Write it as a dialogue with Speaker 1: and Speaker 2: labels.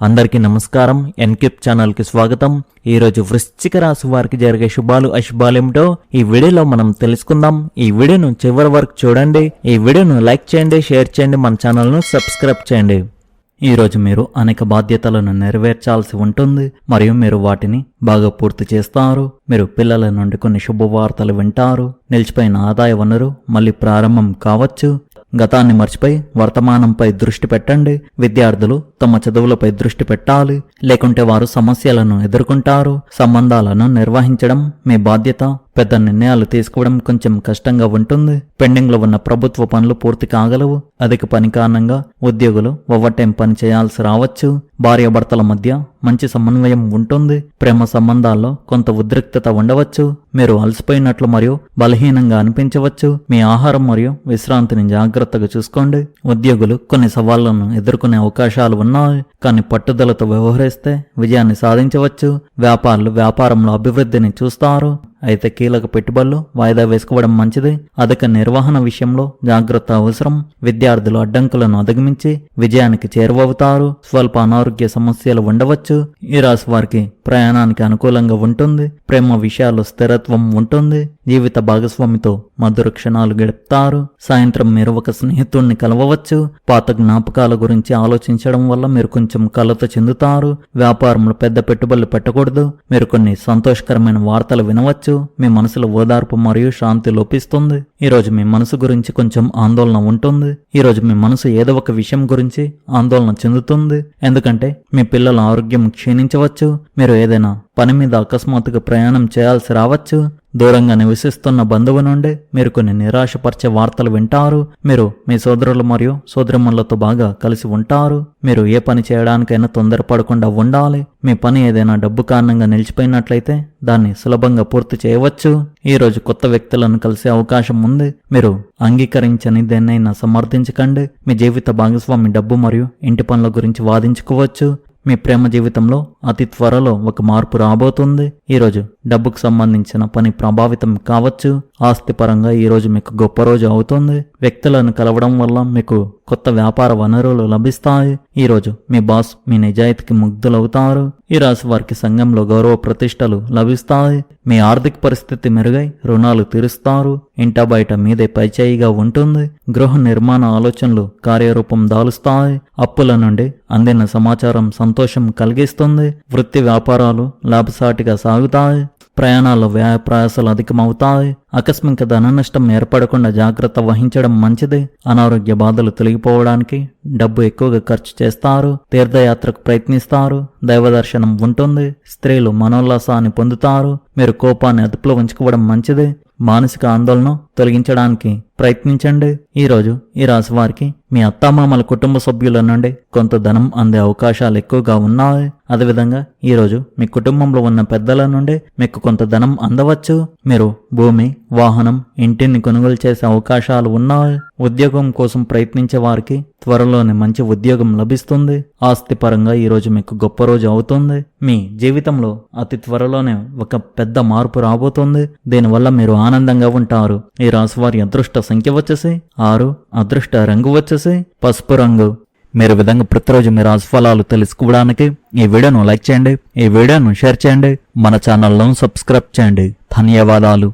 Speaker 1: అందరికీ నమస్కారం. ఎన్కిప్ ఛానల్కి స్వాగతం. ఈరోజు వృశ్చిక రాశి వారికి జరిగే శుభాలు అశుభాలేమిటో ఈ వీడియోలో మనం తెలుసుకుందాం. ఈ వీడియోను చివరి వరకు చూడండి. ఈ వీడియోను లైక్ చేయండి షేర్ చేయండి మన ఛానల్ను సబ్స్క్రైబ్ చేయండి. ఈ రోజు మీరు అనేక బాధ్యతలను నెరవేర్చాల్సి ఉంటుంది. మరియు మీరు వాటిని బాగా పూర్తి చేస్తారు. మీరు పిల్లల నుండి కొన్ని శుభవార్తలు వింటారు. నిలిచిపోయిన ఆదాయ వనరు మళ్ళీ ప్రారంభం కావచ్చు. గతాన్ని మర్చిపోయి వర్తమానంపై దృష్టి పెట్టండి. విద్యార్థులు తమ చదువులపై దృష్టి పెట్టాలి. లేకుంటే వారు సమస్యలను ఎదుర్కొంటారు. సంబంధాలను నిర్వహించడం మీ బాధ్యత. పెద్ద నిర్ణయాలు తీసుకోవడం కొంచెం కష్టంగా ఉంటుంది. పెండింగ్లో ఉన్న ప్రభుత్వ పనులు పూర్తి కాగలవు. అధిక పని కారణంగా ఉద్యోగులు ఓవర్టైం పని చేయాల్సి రావచ్చు. భార్యాభర్తల మధ్య మంచి సమన్వయం ఉంటుంది. ప్రేమ సంబంధాల్లో కొంత ఉద్రిక్తత ఉండవచ్చు. మీరు అలసిపోయినట్లు మరియు బలహీనంగా అనిపించవచ్చు. మీ ఆహారం మరియు విశ్రాంతిని జాగ్రత్తగా చూసుకోండి. ఉద్యోగులు కొన్ని సవాళ్ళను ఎదుర్కొనే అవకాశాలు ఉన్నాయి. కానీ పట్టుదలతో వ్యవహరిస్తే విజయాన్ని సాధించవచ్చు. వ్యాపారులు వ్యాపారంలో అభివృద్ధిని చూస్తారు. అయితే కీలక పెట్టుబడులు వాయిదా వేసుకోవడం మంచిది. అధిక నిర్వహణ విషయంలో జాగ్రత్త అవసరం. విద్యార్థులు అడ్డంకులను అధిగమించి విజయానికి చేరువవుతారు. స్వల్ప అనారోగ్య సమస్యలు ఉండవచ్చు. ఈ రాశి వారికి ప్రయాణానికి అనుకూలంగా ఉంటుంది. ప్రేమ విషయాలు స్థిరత్వం ఉంటుంది. జీవిత భాగస్వామితో మధుర క్షణాలు గడుపుతారు. సాయంత్రం మీరు ఒక స్నేహితుడిని కలవవచ్చు. పాత జ్ఞాపకాల గురించి ఆలోచించడం వల్ల మీరు కొంచెం కలత చెందుతారు. వ్యాపారంలో పెద్ద పెట్టుబడులు పెట్టకూడదు. మీరు కొన్ని సంతోషకరమైన వార్తలు వినవచ్చు. మీ మనసులో ఓదార్పు మరియు శాంతి లోపిస్తుంది. ఈరోజు మీ మనసు గురించి కొంచెం ఆందోళన ఉంటుంది. ఈరోజు మీ మనసు ఏదో ఒక విషయం గురించి ఆందోళన చెందుతుంది. ఎందుకంటే మీ పిల్లల ఆరోగ్యం క్షీణించవచ్చు. మీరు ఏదైనా పని మీద అకస్మాత్తుగా ప్రయాణం చేయాల్సి రావచ్చు. దూరంగా నివసిస్తున్న బంధువు నుండి మీరు కొన్ని నిరాశపరిచే వార్తలు వింటారు. మీరు మీ సోదరులు మరియు సోదరిమణులతో బాగా కలిసి ఉంటారు. మీరు ఏ పని చేయడానికైనా తొందరపడకుండా ఉండాలి. మీ పని ఏదైనా డబ్బు కారణంగా నిలిచిపోయినట్లయితే దాన్ని సులభంగా పూర్తి చేయవచ్చు. ఈ రోజు కొత్త వ్యక్తులను కలిసే అవకాశం ఉంది. మీరు అంగీకరించని దేన్నైనా సమర్థించకండి. మీ జీవిత భాగస్వామి డబ్బు మరియు ఇంటి పనుల గురించి వాదించుకోవచ్చు. మీ ప్రేమ జీవితంలో అతి త్వరలో ఒక మార్పు రాబోతుంది. ఈరోజు డబ్బుకు సంబంధించిన పని ప్రభావితం కావచ్చు. ఆస్తిపరంగా ఈరోజు మీకు గొప్ప రోజు అవుతుంది. వ్యక్తులను కలవడం వల్ల మీకు కొత్త వ్యాపార వనరులు లభిస్తాయి. ఈరోజు మీ బాస్ మీ నిజాయితీకి ముగ్ధులవుతారు. ఈ రాశి వారికి సంఘంలో గౌరవ ప్రతిష్టలు లభిస్తాయి. మీ ఆర్థిక పరిస్థితి మెరుగై రుణాలు తీరుస్తారు. ఇంట బయట మీదే పైచేయిగా ఉంటుంది. గృహ నిర్మాణ ఆలోచనలు కార్యరూపం దాలుస్తాయి. అప్పుల నుండి అందిన సమాచారం సంతోషం కలిగిస్తుంది. వృత్తి వ్యాపారాలు లాభసాటిగా సాగుతాయి. ప్రయాణాల్లో వ్యయ ప్రయాసాలు అధికమవుతాయి. ఆకస్మిక ధన నష్టం ఏర్పడకుండా జాగ్రత్త వహించడం మంచిది. అనారోగ్య బాధలు తొలగిపోవడానికి డబ్బు ఎక్కువగా ఖర్చు చేస్తారు. తీర్థయాత్రకు ప్రయత్నిస్తారు. దైవ దర్శనం ఉంటుంది. స్త్రీలు మనోల్లాసాన్ని పొందుతారు. మీరు కోపాన్ని అదుపులో ఉంచుకోవడం మంచిది. మానసిక ఆందోళన తొలగించడానికి ప్రయత్నించండి. ఈరోజు ఈ రాశి వారికి మీ అత్తామామల కుటుంబ సభ్యుల నుండి కొంత ధనం అందే అవకాశాలు ఎక్కువగా ఉన్నాయి. అదేవిధంగా ఈరోజు మీ కుటుంబంలో ఉన్న పెద్దల నుండి మీకు కొంత ధనం అందవచ్చు. మీరు భూమి వాహనం ఇంటిని కొనుగోలు చేసే అవకాశాలు ఉన్నాయి. ఉద్యోగం కోసం ప్రయత్నించే వారికి త్వరలోనే మంచి ఉద్యోగం లభిస్తుంది. ఆస్తిపరంగా ఈరోజు మీకు గొప్ప రోజు అవుతుంది. మీ జీవితంలో అతి త్వరలోనే ఒక పెద్ద మార్పు రాబోతుంది. దీనివల్ల మీరు ఆనందంగా ఉంటారు. ఈ రాశి వారి అదృష్ట సంఖ్య వచ్చేసి ఆరు అదృష్ట రంగు వచ్చేసి పసుపు రంగు. మీరు విధంగా ప్రతిరోజు మీ రాశి తెలుసుకోవడానికి ఈ వీడియోను లైక్ చేయండి ఈ వీడియోను షేర్ చేయండి మన ఛానల్ను సబ్స్క్రైబ్ చేయండి. ధన్యవాదాలు.